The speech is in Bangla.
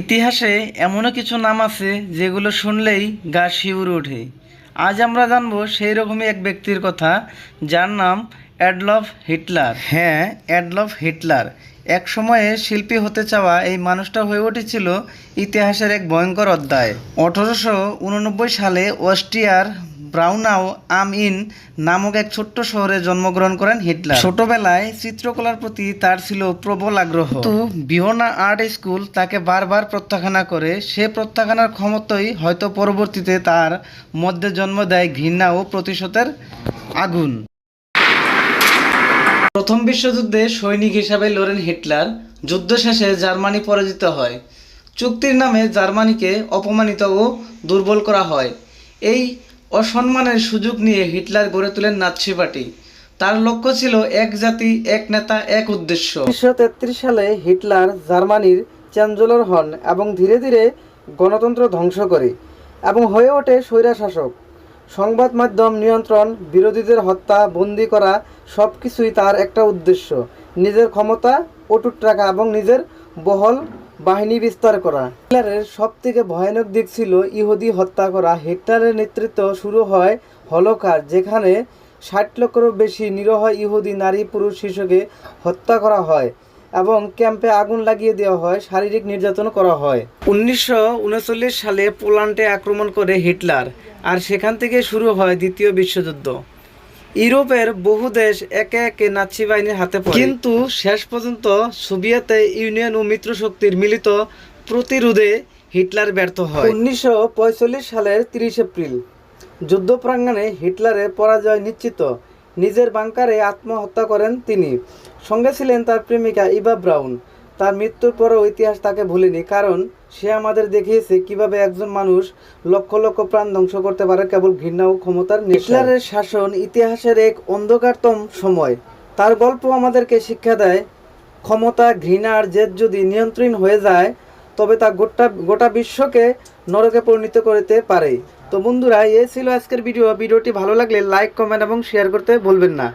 ইতিহাসে এমনও কিছু নাম আছে যেগুলো শুনলেই গা শিউরে ওঠে। আজ আমরা জানব সেই রকমই এক ব্যক্তির কথা, যার নাম অ্যাডলফ হিটলার। হ্যাঁ অ্যাডলফ হিটলার। এক সময়ে শিল্পী হতে চাওয়া এই মানুষটা হয়ে উঠেছিল ইতিহাসের এক ভয়ঙ্কর অধ্যায়। আঠারোশো উননব্বই সালে অস্ট্রিয়ার ব্রাউনাও আম ইন নামক এক ছোট্ট শহরে জন্মগ্রহণ করেন হিটলার। ছোটবেলায় চিত্রকলার প্রতি তার ছিল প্রবল আগ্রহ। তো বিহনা আর্ট স্কুল তাকে বারবার প্রত্যাখ্যান করে সে প্রত্যাখ্যানার ক্ষমতাই হয়তো পরবর্তীতে তার মধ্যে জন্ম দেয় ঘৃণা ও প্রতিশোধের আগুন। প্রথম বিশ্বযুদ্ধে সৈনিক হিসাবে লড়েন হিটলার। যুদ্ধ শেষে জার্মানি পরাজিত হয়। চুক্তির নামে জার্মানিকে অপমানিত ও দুর্বল করা হয়। এই অসম্মানের সুযোগ নিয়ে হিটলার গড়ে তোলেন নাৎসি পার্টি। তার লক্ষ্য ছিল এক জাতি, এক নেতা, এক উদ্দেশ্য। উনিশশো সালে হিটলার জার্মানির চ্যান্সেলর হন এবং ধীরে ধীরে গণতন্ত্র ধ্বংস করে এবং হয়ে ওঠে স্বৈরাশাসক। সংবাদ মাধ্যম নিয়ন্ত্রণ, বিরোধীদের হত্যা, বন্দি করা সব কিছুই তার একটা উদ্দেশ্য। নিজের ক্ষমতা, অটুট রাখা এবং নিজের বহল বাহিনী বিস্তার করা। হিটলারের সব থেকে ভয়ানক দিক ছিল ইহুদি হত্যা করা। হিটলারের নেতৃত্ব শুরু হয় হলকার, যেখানে ষাট লক্ষেরও বেশি নিরহ ইহুদি নারী পুরুষ শিশুকে হত্যা করা হয় এবং ক্যাম্পে আগুন লাগিয়ে দেওয়া হয়, শারীরিক নির্যাতন করা হয়। উনিশশো উনচল্লিশ সালে পোল্যান্ডে আক্রমণ করে হিটলার, আর সেখান থেকে শুরু হয় দ্বিতীয় বিশ্বযুদ্ধ। ইউরোপের বহু দেশ একে একে নাৎসি বাহিনীর হাতে পড়ে। কিন্তু শেষ পর্যন্ত সোভিয়েত ইউনিয়ন ও মিত্র শক্তির মিলিত প্রতিরোধে হিটলার ব্যর্থ হয়। উনিশশো পঁয়তাল্লিশ সালের তিরিশ এপ্রিল যুদ্ধ প্রাঙ্গণে হিটলারের পরাজয় নিশ্চিত। নিজের বাংকারে আত্মহত্যা করেন তিনি। সঙ্গে ছিলেন তার প্রেমিকা ইভা ব্রাউন। তার মৃত্যুর পরও ইতিহাস তাকে ভুলেনি, কারণ সে আমাদের দেখিয়েছে কীভাবে একজন মানুষ লক্ষ লক্ষ প্রাণ ধ্বংস করতে পারে কেবল ঘৃণা ও ক্ষমতার হিটলারের শাসন ইতিহাসের এক অন্ধকারতম সময়। তার গল্প আমাদেরকে শিক্ষা দেয়, ক্ষমতা, ঘৃণা আর জেদ যদি নিয়ন্ত্রণ হয়ে যায়, তবে তা গোটা গোটা বিশ্বকে নরকে পরিণত করতে পারে। তো বন্ধুরা, এই ছিল আজকের ভিডিও। ভিডিওটি ভালো লাগলে লাইক, কমেন্ট এবং শেয়ার করতে ভুলবেন না।